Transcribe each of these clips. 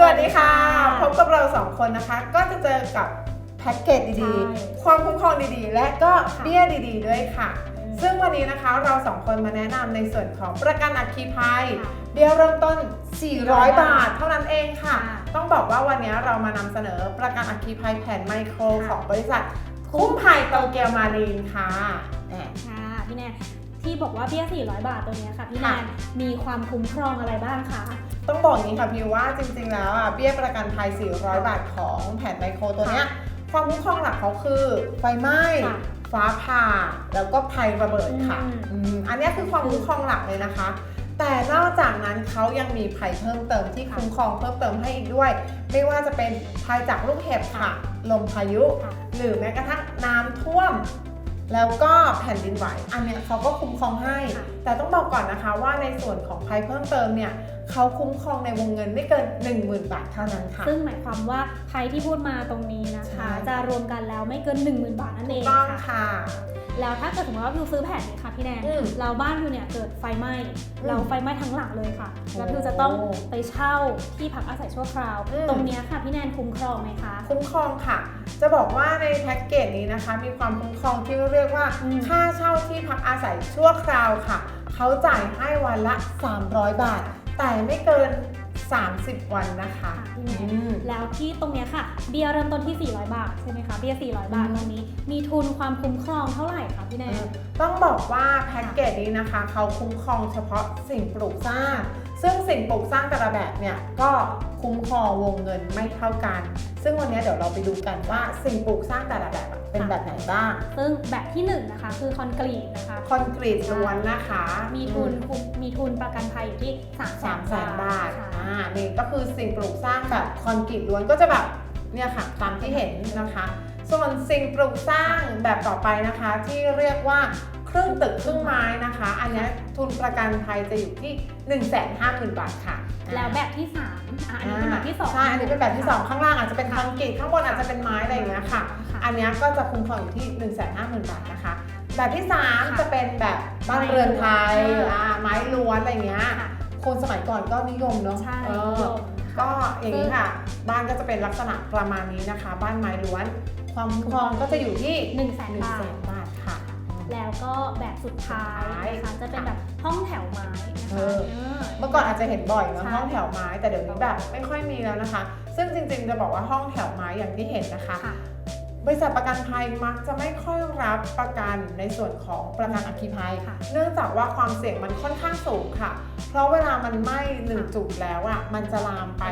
สวัสดีค่ะค่ะพบกับเราสองคนนะคะ ก็จะเจอกับแพ็กเกจดีใช่ๆความคุ้มครองดีๆ และก็ค่ะเบี้ยดีๆ ด้วยค่ะอืมซึ่งวันนี้นะคะเราสองคนมาแนะนำในส่วนของประกันอัคคีภัยค่ะเบี้ยเริ่มต้น 400 บาท เท่านั้นเองค่ะค่ะ ต้องบอกว่าวันนี้เรามานำเสนอประกันอัคคีภัยแผ่นไมโครค่ะของบริษัทคุ้มภัยโตเกียวมารีนค่ะแหมค่ะพี่แนน ที่บอกว่าเบี้ย 400 บาทตัวเนี้ยค่ะพี่แนค่ะ นมีความคุ้มครองอะไรบ้างคะ ต้องบอกอย่างนี้ค่ะพี่ว่าจริงๆ แล้วอะเบี้ยประกันภัย 400 บาทของแผ่นไมโครตัวเนี้ยความคุ้มครองหลักเขาคือไฟไหม้ ค่ะฟ้าผ่า แล้วก็ภัยระเบิดค่ะอืม อืมอันเนี้ยคือความคุ้มครองหลักเลยนะคะ แต่นอกจากนั้นเขายังมีภัยเพิ่มเติมที่ค่ะคุ้มครองเพิ่มเติมให้อีกด้วย ไม่ว่าจะเป็นภัยจากลูกเห็บค่ะ ลมพายุ ค่ะ หรือแม้กระทั่งน้ำท่วม แล้วก็แผ่นดินไหว อันเนี้ยเขาก็คุ้มครองให้ค่ะแต่ต้องบอกก่อนนะคะว่าในส่วนของภัยเพิ่มเติมเนี่ยเขาคุ้มครองในวงเงินไม่เกิน 10,000 บาทเท่านั้นค่ะ ซึ่งหมายความว่าภัยที่พูดมาตรงนี้นะใช่คะ จะรวมกันแล้วไม่เกิน 10,000 บาทนั่นเองต้องค่ะค่ะ แล้วถ้าเกิดสมมติว่าพิวซื้อแผนนี้ค่ะพี่แนนอืมเราบ้านพิวเนี่ยเกิดไฟไหม้อืมเราไฟไหม้ทั้งหลังเลยค่ะโอ้แล้วพิวจะต้องไปเช่าที่พักอาศัยชั่วคราว อืม ตรงเนี้ยค่ะพี่แนนคุ้มครองไหมคะ คุ้มครองค่ะ จะบอกว่าในแพ็กเกจนี้นะคะ มีความคุ้มครองที่เรียกว่า อืม ค่าเช่าที่พักอาศัยชั่วคราวค่ะ เขาจ่ายให้วันละ 300 บาท แต่ไม่เกิน 30 วันนะคะค่ะพี่แนนอืมแล้วที่ตรงเนี้ยค่ะ เบียร์เริ่มต้นที่ 400 บาทใช่ไหมคะ เบียร์ 400 บาทอืมตรงนี้ มีทุนความคุ้มครองเท่าไหร่คะพี่แนนต้องบอกว่าแพ็กเกจนี้นะคะ เขาคุ้มครองเฉพาะสิ่งปลูกสร้างซึ่งสิ่งปลูกสร้างแต่ละแบบเนี่ยก็คุ้มครองวงเงินไม่เท่ากัน ซึ่งวันนี้เดี๋ยวเราไปดูกันว่าสิ่งปลูกสร้างแต่ละแบบอะเป็นค่ะแบบไหนบ้าง ซึ่งแบบที่1นงนะคะคือคอนกรีตนะคะคอนกรีตล้วนนะคะ มีทุนคุ้มมีทุนประกันภัยอยู่ที่3 0 0สามแสนบาทค่ะอ่านี่ก็คือสิ่งปลูกสร้างแบบคอนกรีตล้วนก็จะแบบเนี่ยค่ะตามที่เห็นนะคะ ส่วนสิ่งปลูกสร้างแบบต่อไปนะคะที่เรียกว่า ครึ่งตึกครึ่งไม้นะคะ อันเนี้ยทุนประกันภัยจะอยู่ที่ 1 5 0 0 0 0 บาทค่ะ แล้วแบบที่3อะอันนี้เป็นแบบที่2ใช่อันนี้เป็นแบบที่ 2 ข้างล่างอาจจะเป็นคอนกรีตข้างบนอาจจะเป็นไม้อะไรอย่างเงี้ยค่ะ อันเนี้ยก็จะคุ้มครองอยู่ที่ 1 5 0 0 0 0 บาทนะคะ แบบที่ 3 จะเป็นแบบบ้านเรือนไทยไม้ล้วนอ่าไม้ล้วนอะไรเงี้ยค่ะคนสมัยก่อนก็นิยมเนาะใช่เอนิอยมก็อย่างนี้ค่ะ บ้านก็จะเป็นลักษณะประมาณนี้นะคะ บ้านไม้ล้วน ความคุ้มครองก็จะอยู่ที่หนึ่งแสน1 0 0บา0ท0 0บาทค่ะ แล้วก็แบบสุดท้ายนะคะสุดท้ายจะเป็นแบบห้องแถวไม้นะเอคะอ เออ เมื่อก่อนอาจจะเห็นบ่อยเนาะใช่ห้องแถวไม้แต่เดี๋ยวนี้แบบไม่ค่อยมีแล้วนะคะ ซึ่งจริงๆจะบอกว่าห้องแถวไม้อย่างที่เห็นนะคะ ค่ะ บริษัทประกันภัยมักจะไม่ค่อยรับประกันในส่วนของประกันอัคคีภัยค่ะเนื่องจากว่าความเสี่ยงมันค่อนข้างสูงค่ะ เพราะเวลามันไหม้หนึ่งจุดแล้วอะมันจะลามไป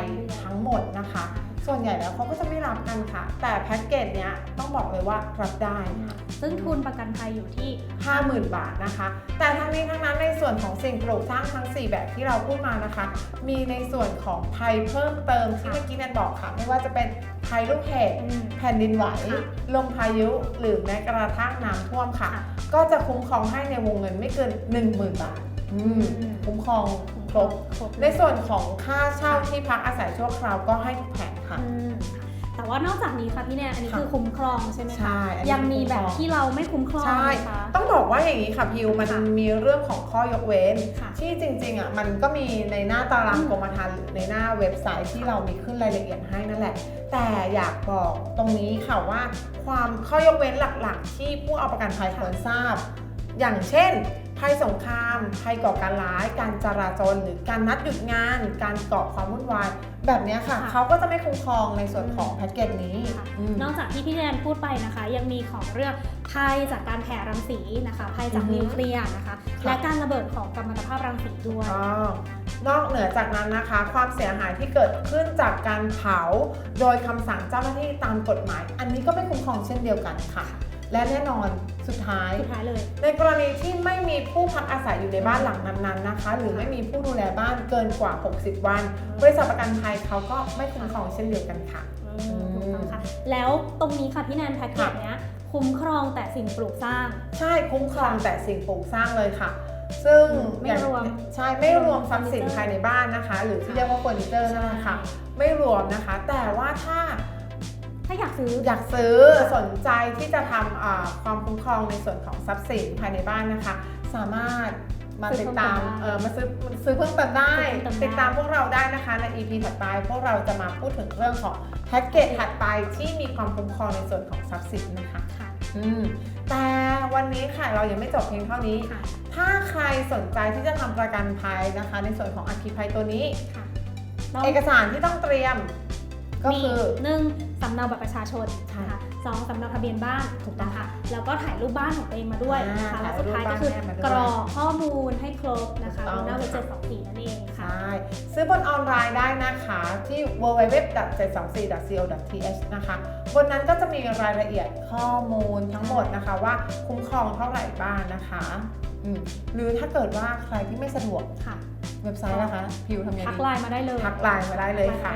ทั้งหมดนะคะ ส่วนใหญ่แล้วเขาก็จะไม่รับกันค่ะ แต่แพ็กเกจเนี้ยต้องบอกเลยว่ารับได้ค่ะซึ่งทุนประกันภัยอยู่ที่ 50,000 บาทนะคะ แต่ทั้งนี้ทั้งนั้นในส่วนของสิ่งปลูกสร้างทั้ง 4 แบบที่เราพูดมานะคะ มีในส่วนของภัยเพิ่มเติมที่ค่ะเมื่อกี้แนนบอกค่ะ ไม่ว่าจะเป็น ภัยลูกเห็บอืมแผ่นดินไหวค่ะลมพายุหรือแม้กระทั่งน้ำท่วมค่ะค่ะ ก็จะคุ้มครองให้ในวงเงินไม่เกิน 10,000 บาทอืมอืมคุ้มครองครบครบในส่วนของค่าเช่าที่พักอาศัยชั่วคราวก็ให้ทุกแผงค่ะอืม แต่ว่านอกจากนี้ค่ะพี่แนนอันนี้ค่ะคือคุ้มครองใช่ไหมใช่คะอันนี้ยังมีแบบคุ้มครองที่เราไม่คุ้มครองใช่ไหมคะต้องบอกว่าอย่างนี้ค่ะพิวมันค่ะมีเรื่องของข้อยกเว้นค่ะที่จริงๆอะมันก็มีในหน้าตารางอืมกรมธรรม์หรือในหน้าเว็บไซต์ที่เรามีขึ้นรายละเอียดให้นั่นแหละ แต่อยากบอกตรงนี้ค่ะว่า ความข้อยกเว้นหลักๆ ที่ผู้เอาประกันภัยควรทราบ อย่างเช่นภัยสงครามภัยก่อการร้าย การจราจรหรือการนัดหยุดงาน การก่อความวุ่นวาย แบบเนี้ยค่ะค่ะ เขาก็จะไม่คุ้มครองในส่วนของแพ็กเกจนี้ค่ะอืมนอกจากที่พี่แนนพูดไปนะคะ ยังมีของเรื่องภัยจากการแผ่รังสีนะคะภัยจากอือฮึนิวเคลียร์นะคะค่ะและการระเบิดของกัมมันตภาพรังสีด้วยอ๋อนอกเหนือจากนั้นนะคะ ความเสียหายที่เกิดขึ้นจากการเผา โดยคำสั่งเจ้าหน้าที่ตามกฎหมาย อันนี้ก็ไม่คุ้มครองเช่นเดียวกันค่ะ และแน่นอนสุดท้าย สุดท้ายเลย ในกรณีที่ไม่มีผู้พักอาศัยอยู่ในบ้านหลังนั้นๆนะคะ หรือไม่มีผู้ดูแลบ้านเกินกว่า 60 วัน บริษัทประกันภัยเขาก็ไม่คุ้มครองเช่นเดียวกันค่ะอืมถูกต้องค่ะ แล้วตรงนี้ค่ะพี่แนนแพ็กเกจเนี้ยคุ้มครองแต่สิ่งปลูกสร้าง ใช่คุ้มครองแต่สิ่งปลูกสร้างเลยค่ะ ซึ่งไม่อย่างรวมใช่ไม่รวมทรัพย์สินภายในบ้านนะคะ หรือที่เรียกว่าเฟอร์นิเจอร์นั่นแหละค่ะไม่รวมนะคะ แต่ว่าถ้า ถ้าอยากซื้อ อยากซื้อสนใจที่จะทำอ่าความคุ้มครองในส่วนของทรัพย์สินภายในบ้านนะคะ สามารถมาซื้ติอดเพิ่มตามเติมได้เออมาซื้อซื้อเพิ่มเติมได้ซื้อเพิ่มเติมได้ ติดตามพวกเราได้นะคะใน EP ถัดไป พวกเราจะมาพูดถึงเรื่องของแพ็กเกจถัดไปที่มีความคุ้มครองในส่วนของทรัพย์สินนะคะค่ะอืมแต่วันนี้ค่ะเรายังไม่จบเพียงเท่านี้ค่ะถ้าใครสนใจที่จะทำประกันภัยนะคะ ในส่วนของอัคคีภัยตัวนี้ค่ะต้องเอกสารที่ต้องเตรียม ก็มีคือหนึ่ง สำเนาบัตรประชาชนใช่นะคะสองสำเนาทะเบียนบ้านถูกต้องนะคะแล้วก็ถ่ายรูปบ้านของตัวเองมาด้วยอ่านะคะและถ่ายสุดท้ายรูปก็คือบ้านแม่มาด้วยกรอกข้อมูลให้ครบนะคะถูกต้องบนหน้าเว็บเจ็ดสองสี่นั่นเองค่ะใช่ซื้อบนออนไลน์ได้นะคะที่ www.724.co.th นะคะบนนั้นก็จะมีรายละเอียดข้อมูลทั้งหมดนะคะว่าคุ้มครองเท่าไหร่บ้างนะคะอืมหรือถ้าเกิดว่าใครที่ไม่สะดวกค่ะ เว็บไซต์นะคะ พิวทำยังไงทักดีไลน์มาได้เลยทักไลน์มาได้เลยค่ะ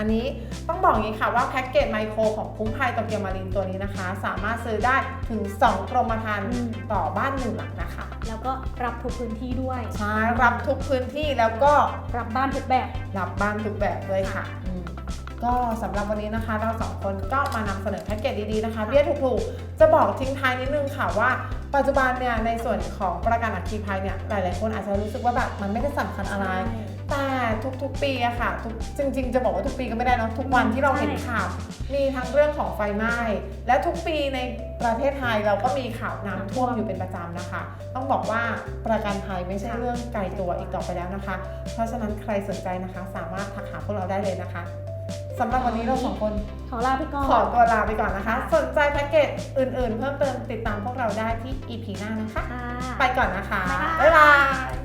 อืมอันนี้ต้องบอกอย่างนี้ค่ะว่าแพ็กเกจไมโครของคุ้มภัยโตเกียวมารินตัวนี้นะคะ สามารถซื้อได้ถึง 2 กรมธรรม์อืมต่อบ้านหนึ่งหลังนะคะ แล้วก็รับทุกพื้นที่ด้วยใช่รับทุกพื้นที่แล้วก็รับบ้านทุกแบบ รับบ้านทุกแบบเลยค่ะอืมก็สำหรับวันนี้นะคะเราสองคนก็มานำเสนอแพ็กเกจดีๆนะคะเบี้ยถูกๆ จะบอกทิ้งท้ายนิดนึงค่ะว่าปัจจุบันเนี่ยในส่วนของประกันอัคคีภัยเนี่ยหลายๆ คนอาจจะรู้สึกว่าแบบมันไม่ได้สำคัญอะไร แต่ทุกๆปีอะค่ะทุกจริง ๆ จะบอกว่าทุกปีก็ไม่ได้เนอะทุกวันที่เราเห็นใช่ข่าวมีทั้งเรื่องของไฟไหม้ และทุกปีในประเทศไทยเราก็มีข่าวน้ำท่วมอยู่เป็นประจำนะคะ ต้องบอกว่าประกันภัยไม่ใช่เรื่องไกลตัวอีกต่อไปแล้วนะคะ เพราะฉะนั้นใครสนใจนะคะ สามารถทักหาพวกเราได้เลยนะคะสำหรับวันนี้เราสองคน ขอลาไปก่อน ขอตัวลาไปก่อนนะคะ สนใจแพ็กเกจอื่นๆ เพิ่มเติมติดตามพวกเราได้ที่ EP หน้านะคะ ค่ะ ไปก่อนนะคะ บ๊ายบายบ๊ายบาย